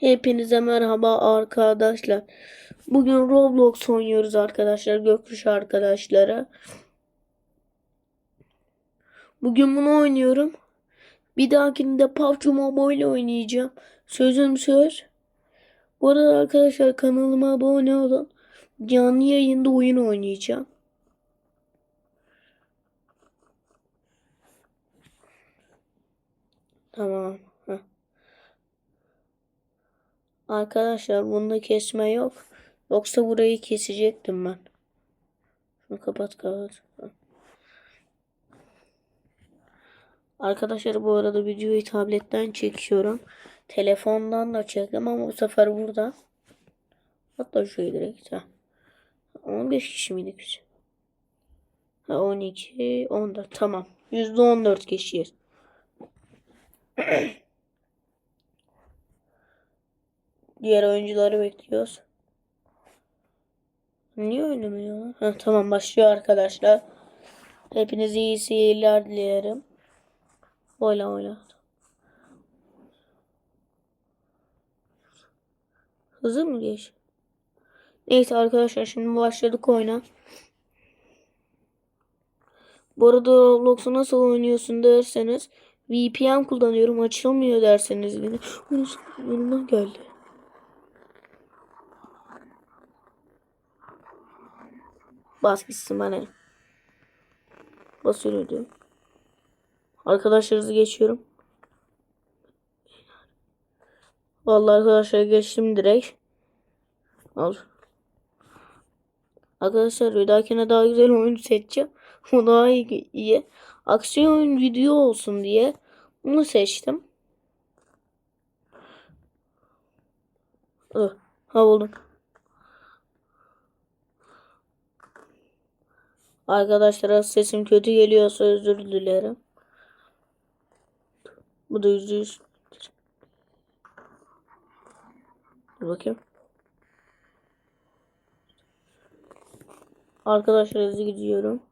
Hepinize merhaba arkadaşlar. Bugün Roblox oynuyoruz arkadaşlar. Gökkuş arkadaşlara. Bugün bunu oynuyorum. Bir dahakinde PUBG Mobile oynayacağım. Sözüm söz. Bu arada arkadaşlar kanalıma abone olun. Canlı yayında oyun oynayacağım. Tamam. Heh. Arkadaşlar bunda kesme yok. Yoksa burayı kesecektim ben. Şunu kapat kapat. Arkadaşlar bu arada videoyu tabletten çekiyorum. Telefondan da çektim ama bu sefer burada. Hatta şöyle direkt. Ha. 15 kişi miydik biz? Ha, 12, 14 tamam. %14 kişiyiz. Diğer oyuncuları bekliyoruz. Niye oynamıyorlar? Ha, tamam başlıyor arkadaşlar. Hepinize iyi seyirler dilerim. Oyla oyla. Hızlı mı geç? Neyse arkadaşlar şimdi başladık oyuna. Bu arada Roblox'u nasıl oynuyorsun derseniz VPN kullanıyorum açılmıyor derseniz yine. Önümden geldi. Bas gitsin bana. Basıyorum diyorum. Arkadaşlar hızlı geçiyorum. Vallahi arkadaşlar geçtim direkt. Al. Arkadaşlar bir dahakine daha güzel oyun seçeceğim. O daha iyi, iyi. Aksiyon video olsun diye bunu seçtim. Ha buldum. Arkadaşlar sesim kötü geliyorsa özür dilerim. Bu da yüzde yüz. Bakayım. Arkadaşlar hızlı gidiyorum.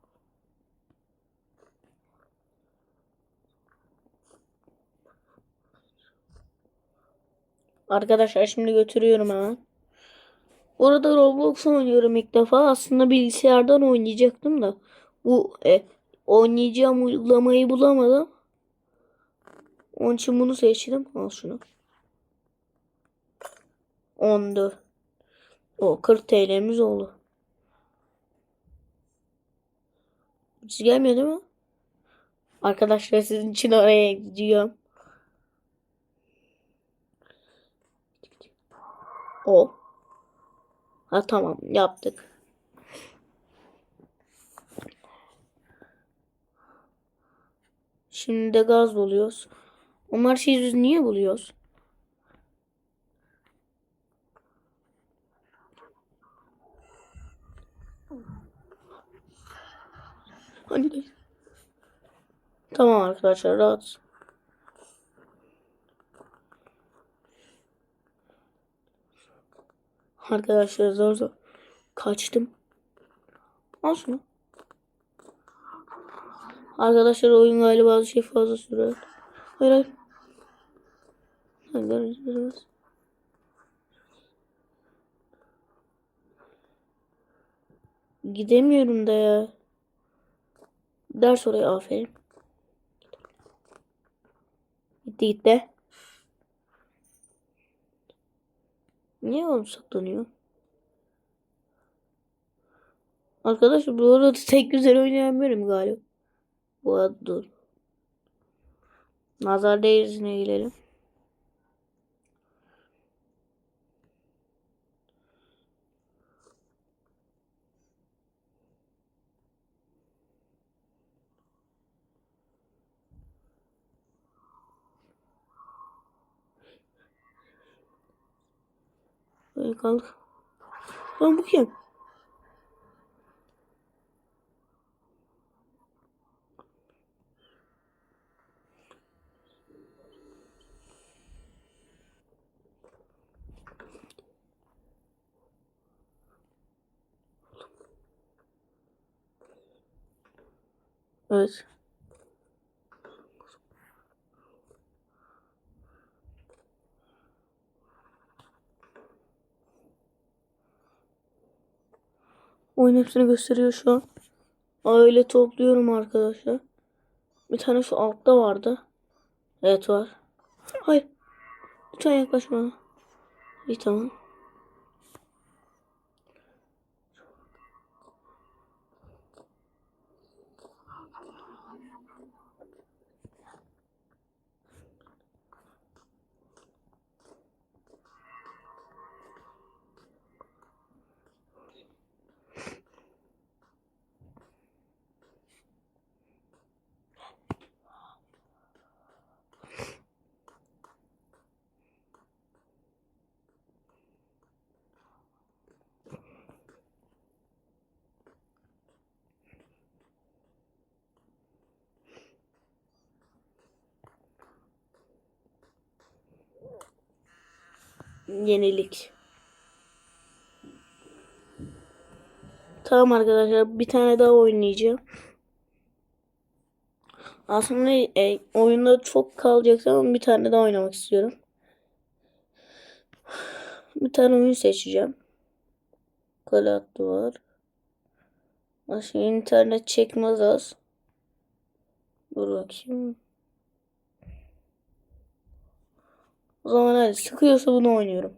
Arkadaşlar şimdi götürüyorum hemen. Orada Roblox oynuyorum ilk defa. Aslında bilgisayardan oynayacaktım da. Bu e, oynayacağım uygulamayı bulamadım. Onun için bunu seçtim. Al şunu. 14. O 40 TL'miz oldu. Hiç gelmiyor değil mi? Arkadaşlar sizin için oraya gidiyorum. O. Ha tamam yaptık. Şimdi de gaz buluyoruz. O marşi niye buluyoruz? Hadi. Tamam arkadaşlar rahat. Arkadaşlar zor zor kaçtım. Al şunu. Arkadaşlar oyun galiba şey fazla sürer. Hayır hayır. Hayır, biraz. Gidemiyorum da ya. Ders oraya aferin. Gitti gitti. Niye oğlum saklanıyor? Arkadaşlar bu arada tek güzel oynayan benim galiba. Bu arada dur. Nazar değerisine girelim. Böyle kaldık. Lan bu kim? Evet. Oyun hepsini gösteriyor şu an. Öyle topluyorum arkadaşlar. Bir tane şu altta vardı. Evet var. Hayır. Lütfen yaklaşma. İyi tamam. Yenilik. Tamam arkadaşlar bir tane daha oynayacağım. Aslında e, oyunda çok kalacak ama bir tane daha oynamak istiyorum. Bir tane oyun seçeceğim. Kale hattı var. Başka internet çekmez az. Dur bakayım. O zaman hadi sıkıyorsa bunu oynuyorum.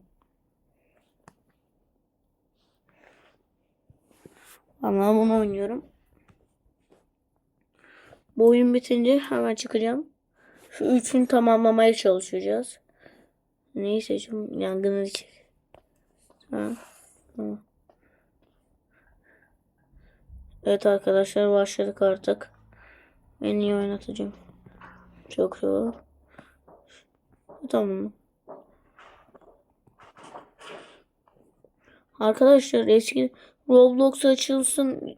Ama bunu oynuyorum. Bu oyun bitince hemen çıkacağım. Şu üçünü tamamlamaya çalışacağız. Neyi seçeyim? Yangını çek. Ha. ha. Evet arkadaşlar başladık artık. En iyi oynatacağım. Çok zor. Tamam. Arkadaşlar eski Roblox açılsın.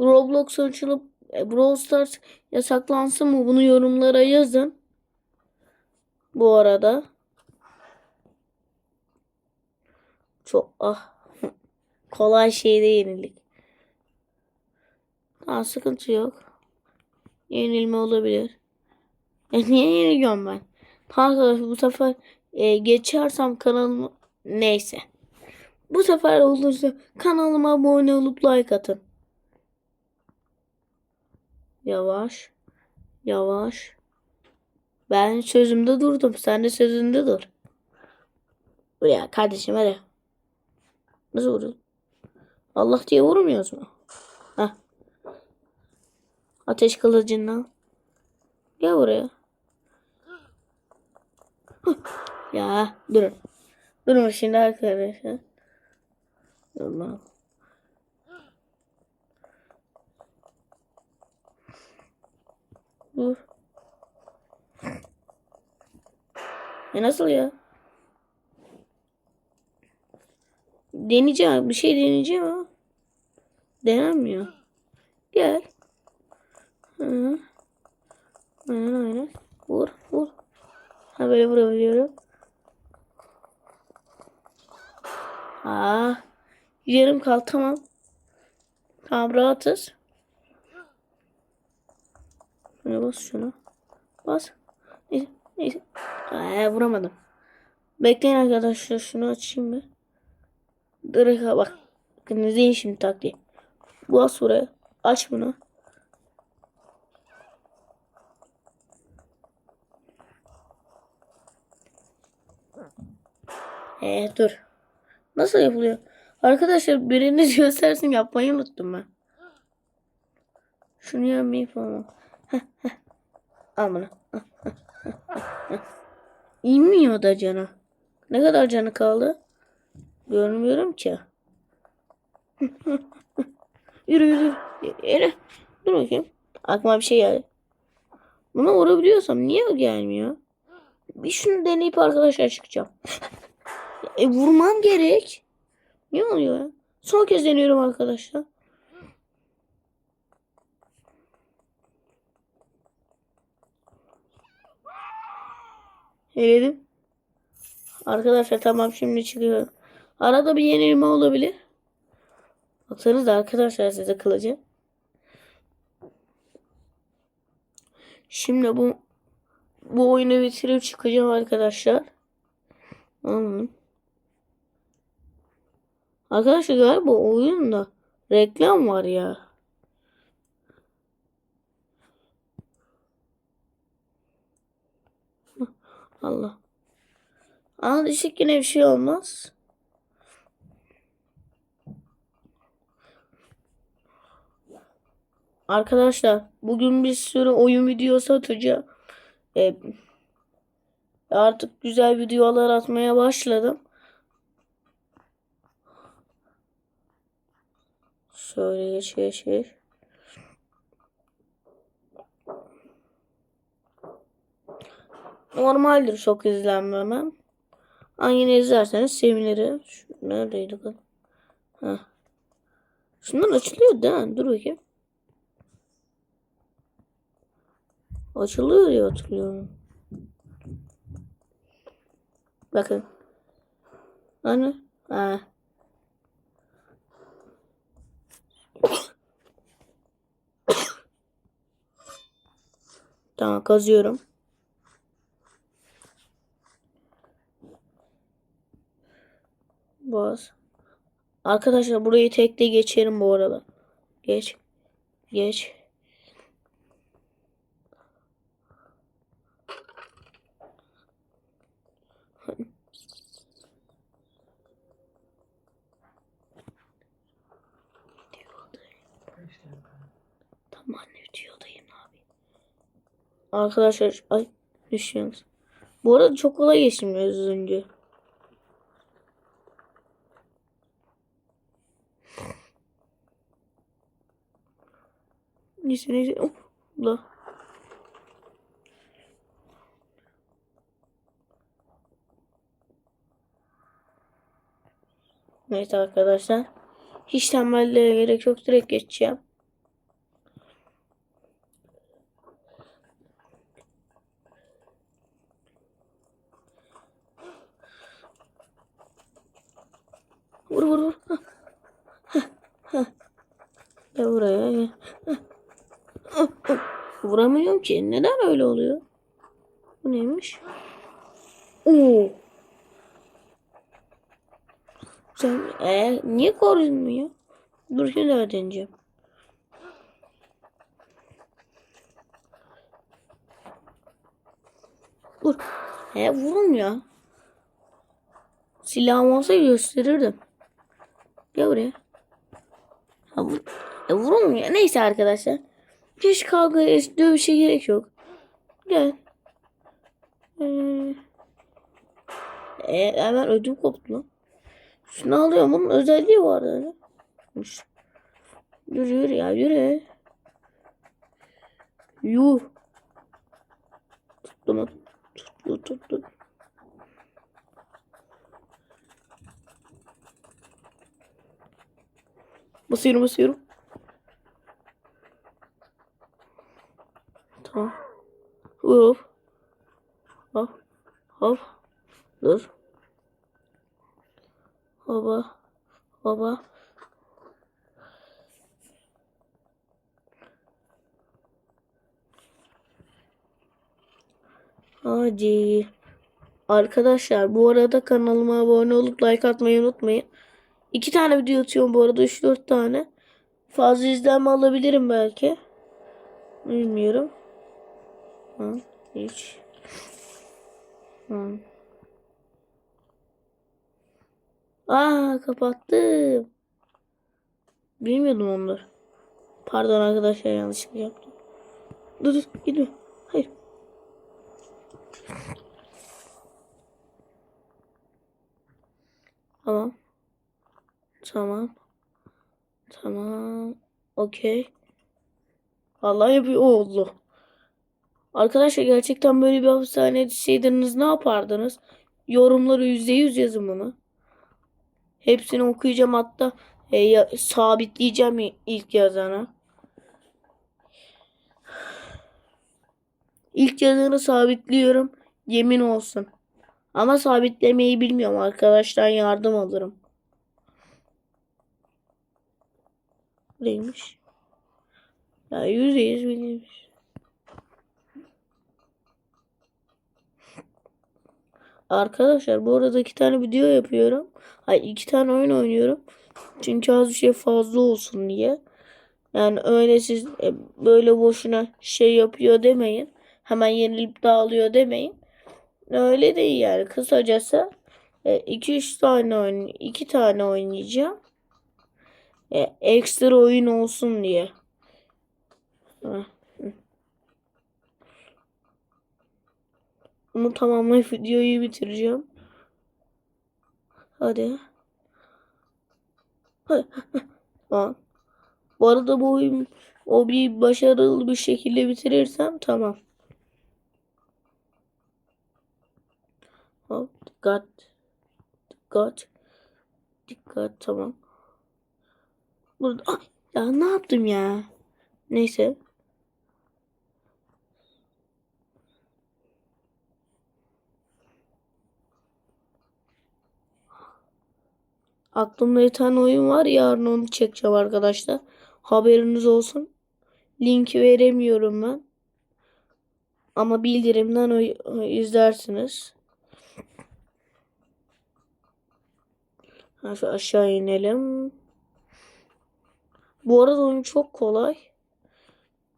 Roblox açılıp e, Brawl Stars yasaklansın mı? Bunu yorumlara yazın. Bu arada. Çok ah kolay şeyde yenilik. Ha, sıkıntı yok. Yenilme olabilir. E, niye yeniliyorum ben? Arkadaşlar bu sefer e, geçersem kanalımı neyse. Bu sefer olursa kanalıma abone olup like atın. Yavaş. Yavaş. Ben sözümde durdum. Sen de sözünde dur. Buraya kardeşim hadi. Nasıl vurun? Allah diye vurmuyoruz mu? Heh. Ateş kılıcından. Gel buraya. Ya durun. Durun şimdi arkadaşlar. Allah. Dur. E nasıl ya? Deneyeceğim. Bir şey deneyeceğim ama. Denenmiyor. Gel. Hı. Aynen aynen. Vur vur. Ha böyle vurabiliyorum. Aa. Yarım kal tamam. Tamam rahatız. Şuna bas şuna. Bas. Neyse. Aa, vuramadım. Bekleyin arkadaşlar şunu açayım bir. Direkt bak. İzleyin şimdi taktiği. Bas buraya. Aç bunu. Ee dur. Nasıl yapılıyor? Arkadaşlar biriniz göstersin yapmayı unuttum ben. Şunu yapmayı falan. Al bunu. İnmiyor da canı. Ne kadar canı kaldı? Görmüyorum ki. yürü yürü. Yürü. Dur bakayım. Aklıma bir şey geldi. Buna vurabiliyorsam niye o gelmiyor? Bir şunu deneyip arkadaşlar çıkacağım. e vurmam gerek. Ne oluyor ya? Son kez deniyorum arkadaşlar. Eledim. Arkadaşlar tamam şimdi çıkıyorum. Arada bir yenilme olabilir. Baksanıza arkadaşlar size kılıcı. Şimdi bu bu oyunu bitirip çıkacağım arkadaşlar. Anladım. Arkadaşlar galiba oyunda Reklam var ya. Allah. Aa düşük yine bir şey olmaz. Arkadaşlar bugün bir sürü oyun videosu atacağım. E, artık güzel videolar atmaya başladım. Şöyle. Normaldir çok izlenmemem. Ama yine izlerseniz sevinirim. Şu, neredeydi bu? Heh. Şunlar açılıyor değil mi? Dur bakayım. Açılıyor diye hatırlıyorum. Bakın. Hani? Ha. Tamam kazıyorum. Bas. Arkadaşlar burayı tekte geçerim bu arada. Geç. Geç. Tamam anne videodayım abi. Arkadaşlar ay düşüyoruz. Bu arada çok kolay geçtim biraz önce. Neyse neyse. Oh. Neyse arkadaşlar. Hiç tembelliğe gerek yok. Direkt geçeceğim. Vur vur vur. Hah. Hah, buraya. Vuramıyorum ki. Neden öyle oluyor? Bu neymiş? Oo. Sen e, niye korunmuyor? Dur şimdi daha deneyeceğim. Vur. He vurulmuyor. Silahım olsa gösterirdim. Gel buraya. Ha, vur. E, vurulmuyor. Neyse arkadaşlar. Hiç kavga dövüşe gerek yok. Gel. Ee, e, hemen ödüm koptu lan. Şunu alıyorum. Bunun özelliği var yani. Yürü yürü ya yürü. Yuh. Tuttum. Tuttu tuttu. Basıyorum basıyorum. Tamam. Hop. Hop. Hop. Dur. Baba. Baba. Hadi. Arkadaşlar bu arada kanalıma abone olup like atmayı unutmayın. İki tane video atıyorum bu arada. 3-4 tane. Fazla izlenme alabilirim belki. Bilmiyorum. Ha, hiç. Ha. Aa kapattım. Bilmiyordum onları. Pardon arkadaşlar yanlışlıkla yaptım. Dur dur gitme. Hayır. Tamam. Tamam. Tamam. Okey. Vallahi yapıyor oldu. Arkadaşlar gerçekten böyle bir hapishane düşseydiniz ne yapardınız? Yorumları %100 yazın bunu. Hepsini okuyacağım hatta e, ya, sabitleyeceğim ilk yazana. İlk yazanı sabitliyorum. Yemin olsun. Ama sabitlemeyi bilmiyorum. Arkadaşlar yardım alırım. Neymiş? Ya yüzde yüz. Arkadaşlar bu arada iki tane video yapıyorum. Hayır iki tane oyun oynuyorum. Çünkü az bir şey fazla olsun diye. Yani öyle siz e, böyle boşuna şey yapıyor demeyin. Hemen yenilip dağılıyor demeyin. Öyle değil yani. Kısacası 2-3 tane oyun, 2 tane oynayacağım. E, ekstra oyun olsun diye. Bunu tamamlayıp videoyu bitireceğim. Hadi. Hadi. Tamam. Bu arada bu oyun o bir başarılı bir şekilde bitirirsem tamam. Hop dikkat. Dikkat. Dikkat tamam. Burada Ay, ya ne yaptım ya? Neyse. Aklımda bir tane oyun var. Yarın onu çekeceğim arkadaşlar. Haberiniz olsun. Linki veremiyorum ben. Ama bildirimden izlersiniz. Aşağı inelim. Bu arada oyun çok kolay.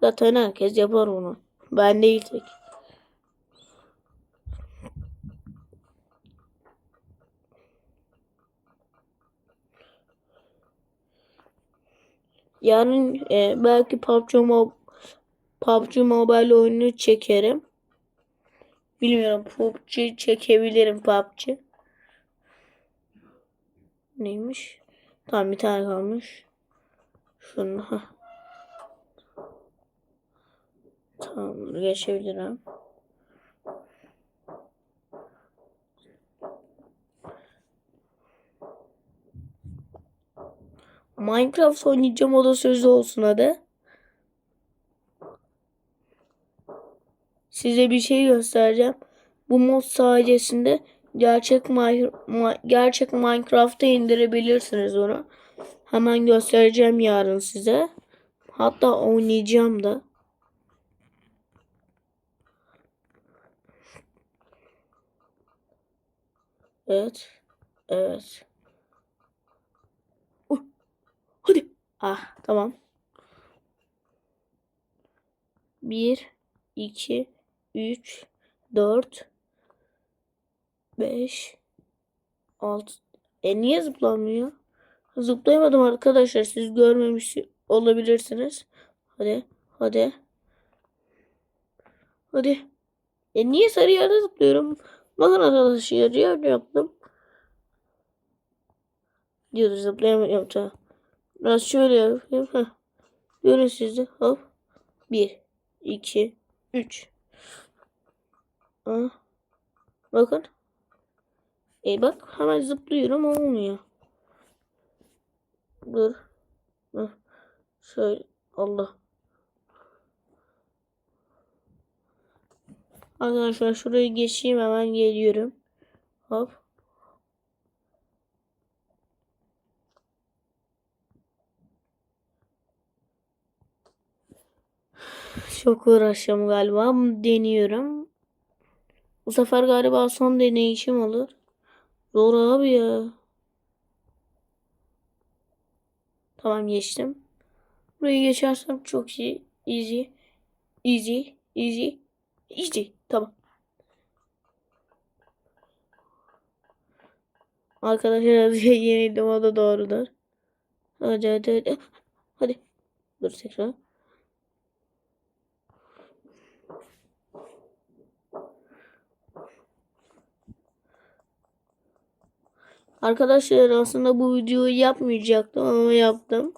Zaten herkes yapar onu. Ben değil tek. Yarın e, belki PUBG, Mo PUBG Mobile oyunu çekerim. Bilmiyorum PUBG çekebilirim PUBG. Neymiş? Tamam bir tane kalmış. Şunu. heh. Tamam geçebilirim. Minecraft oynayacağım o da sözü olsun hadi. Size bir şey göstereceğim. Bu mod sayesinde gerçek gerçek Minecraft'ta indirebilirsiniz onu. Hemen göstereceğim yarın size. Hatta oynayacağım da. Evet. Evet. Uh, Hadi. Ah tamam. 1 2 3 4 5 6 E niye zıplamıyor? Zıplayamadım arkadaşlar. Siz görmemiş olabilirsiniz. Hadi. Hadi. Hadi. E niye sarı yerde zıplıyorum? Bakın arkadaşlar yer yaptım. Diyordu zıplayamıyorum ta. Biraz şöyle yapayım. Heh. Görün siz. Hop. 1 2 3 Bakın. E bak hemen zıplıyorum olmuyor. Dur. Dur. Şöyle. Allah. Arkadaşlar şurayı geçeyim hemen geliyorum. Hop. Çok uğraşacağım galiba. Deniyorum. Bu sefer galiba son deneyişim olur. Zor abi ya. Tamam geçtim. Burayı geçersem çok iyi. Easy. Easy. Easy. Easy. Tamam. Arkadaşlar yenildim o da doğrudur. Hadi hadi hadi. Hadi. Dur tekrar. Arkadaşlar aslında bu videoyu yapmayacaktım ama yaptım.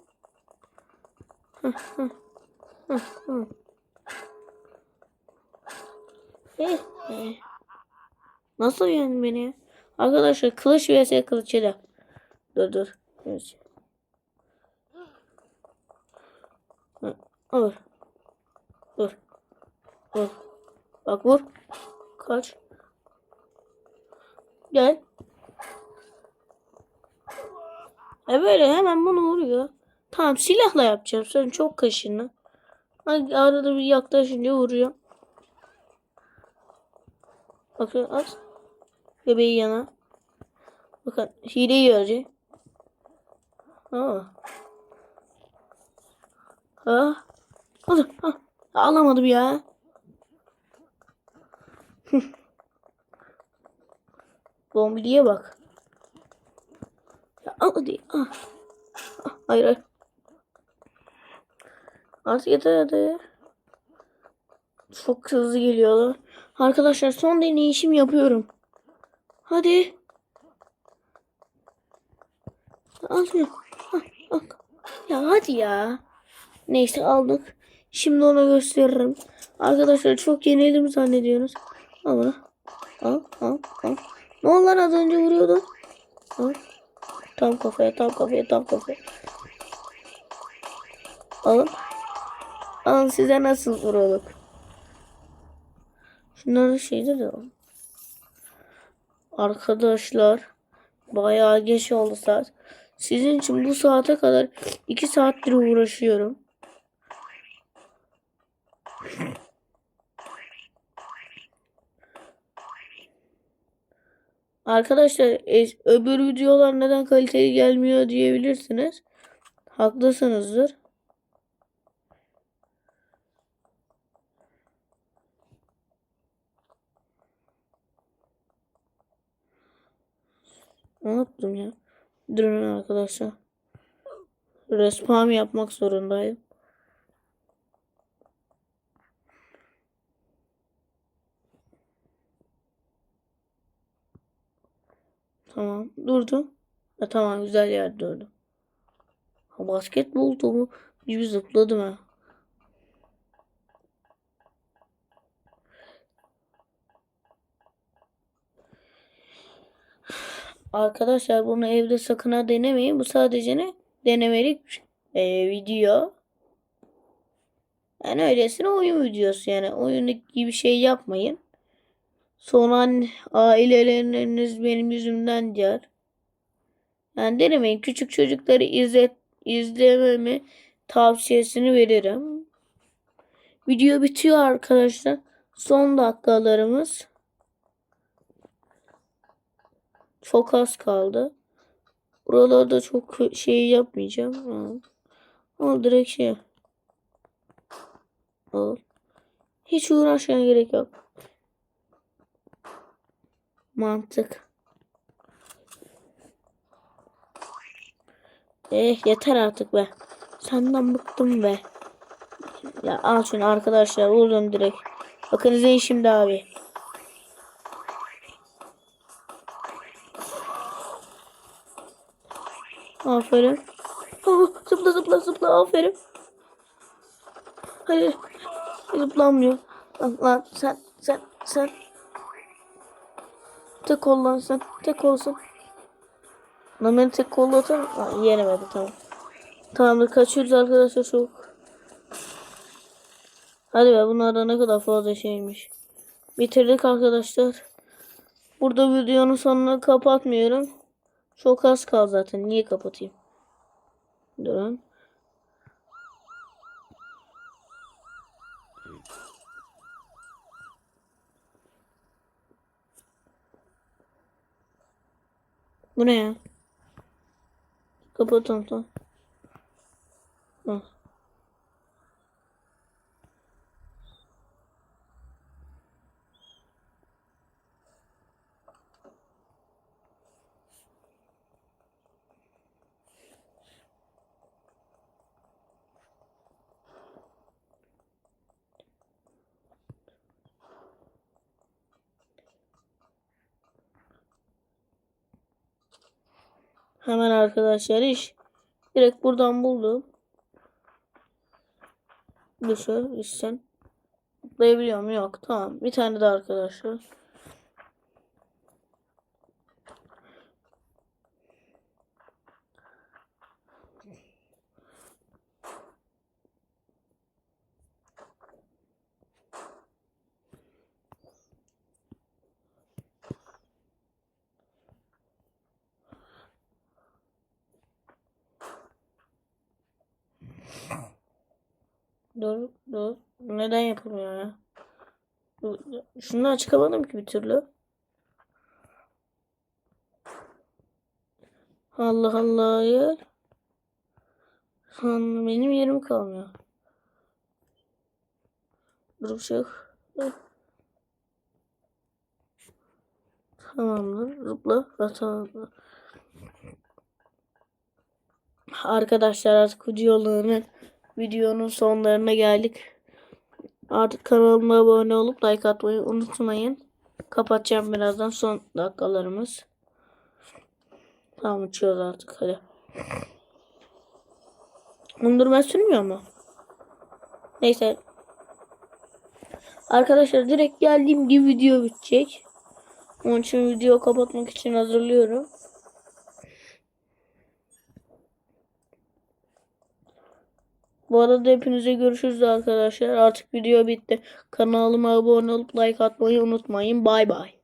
Eh, eh. Nasıl yani beni? Arkadaşlar kılıç vs kılıç ile. Dur dur. Evet. Vur. Dur. Vur. Bak vur. Kaç. Gel. E böyle hemen bunu vuruyor. Tamam silahla yapacağım. Sen çok kaşını. Arada bir yaklaşınca vuruyor. Bakın at. Bebeği yana. Bakın hileyi görecek. Ha. Ha. Hadi. Ha. Alamadım ya. Bombiliye bak. Al hadi. Ah. Ah, Hayır hayır. Artık yeter hadi. Çok hızlı geliyorlar. Arkadaşlar son deneyişim yapıyorum. Hadi. Al şunu. Ah, ah. Ya hadi ya. Neyse aldık. Şimdi ona gösteririm. Arkadaşlar çok yenildim zannediyorsunuz. Al bunu. Al al al. Ne oldu lan az önce vuruyordu? Al. Tam kafaya tam kafaya tam kafaya. Alın. Alın size nasıl vuralım. Şunların şeyde de var. Arkadaşlar bayağı geç oldu saat. Sizin için bu saate kadar 2 saattir uğraşıyorum. Arkadaşlar e- öbür videolar neden kaliteli gelmiyor diyebilirsiniz. Haklısınızdır. Ne yaptım ya? Durun arkadaşlar. Respawn yapmak zorundayım. Tamam. Durdu. Ha, tamam güzel yer durdu. Ha, basketbol topu gibi zıpladım ha. Arkadaşlar bunu evde sakın ha denemeyin. Bu sadece ne? Denemelik e, video. Yani öylesine oyun videosu yani. Oyun gibi şey yapmayın. Sonra aileleriniz benim yüzümden der. Yani denemeyin. Küçük çocukları izlet, izlememi tavsiyesini veririm. Video bitiyor arkadaşlar. Son dakikalarımız. Çok az kaldı. Buralarda çok şey yapmayacağım. Al direkt şey. Al. Hiç uğraşmaya gerek yok. Mantık. Eh yeter artık be. Senden bıktım be. Ya al şunu arkadaşlar vurdum direkt. Bakın izleyin şimdi abi. Aferin. Oh, zıpla zıpla zıpla aferin. Hayır. Zıplamıyor. Lan, lan sen sen sen. Tek ol lan sen. Tek olsun. Lan beni tek kolla atar mı? Ha, yenemedi tamam. Tamamdır kaçıyoruz arkadaşlar çok. Hadi be bunlar da ne kadar fazla şeymiş. Bitirdik arkadaşlar. Burada videonun sonunu kapatmıyorum. Çok az kaldı zaten. Niye kapatayım? Durun. Bu ne ya? Kapatalım tamam. Hı. Hemen arkadaşlar iş. Direkt buradan buldum. Dışı işsen. Atlayabiliyor mu? Yok. Tamam. Bir tane daha arkadaşlar. Dur dur. Neden yapılmıyor ya? Dur, Şunu çıkamadım ki bir türlü. Allah Allah hayır. Lan benim yerim kalmıyor. Dur çık. Tamamdır. Zıpla. Tamamdır. Arkadaşlar artık videolarının videonun sonlarına geldik. Artık kanalıma abone olup like atmayı unutmayın. Kapatacağım birazdan son dakikalarımız. Tamam uçuyoruz artık hadi. Dondurma sürmüyor mu? Neyse. Arkadaşlar direkt geldiğim gibi video bitecek. Onun için video kapatmak için hazırlıyorum. Bu arada hepinize görüşürüz arkadaşlar. Artık video bitti. Kanalıma abone olup like atmayı unutmayın. Bay bay.